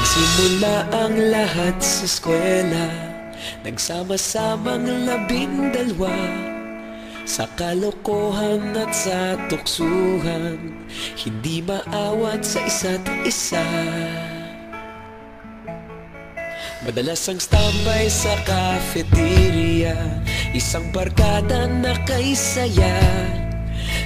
Nagsimula ang lahat sa eskwela. Nagsama-samang labing dalwa Sa kalokohan at sa tuksuhan Hindi maawat sa isa't isa. Madalas ang standby sa cafeteria Isang barkada na kay saya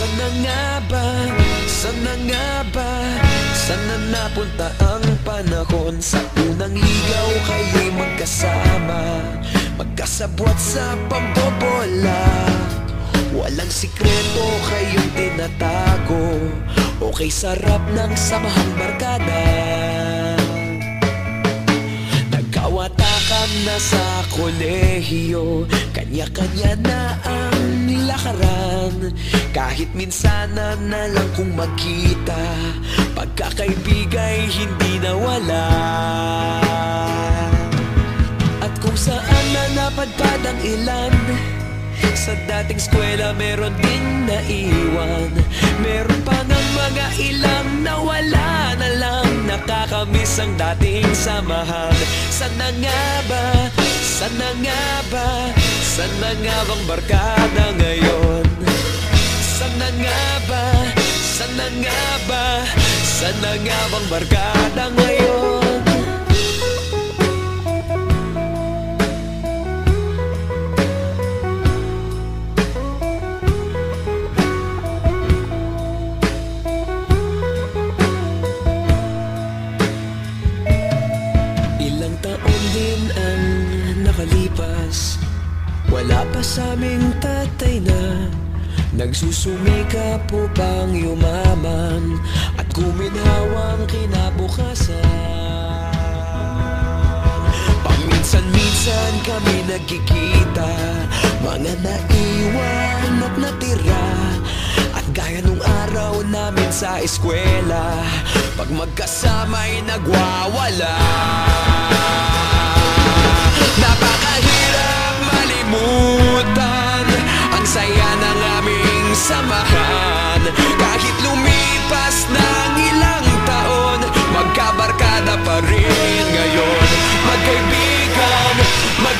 sana nga ba, sana nga ba Sana napunta ang panahon Sa unang ligaw kayo'y magkasama Magkasabwat sa pambobola Walang sikreto kayong tinatago Okay sarap ng samahang barkada. Nagkawatakan na sa kolehiyo Kanya-kanya na ang lakaran Kahit minsan na lang kung magkita Pagkakaibigay hindi nawala. At kung saan na napadpad ang ilan Sa dating eskwela meron ding naiwan. Meron pa ng mga ilang nawala na lang Nakakamiss ang dating samahan. Sana nga ba, sana nga ba Sana nga bang barkada ngayon? Sana nga ba, sana nga ba? Sana nga bang barkada ngayon? Ilang taon din ang nakalipas. Wala pa sa aming tatay na Nagsusumikap upang yumaman At guminhawang kinabukasan? Paminsan-minsan kami nagkikita Mga naiwan at natira. At gaya nung araw namin sa eskwela Pag magkasama'y nagwawala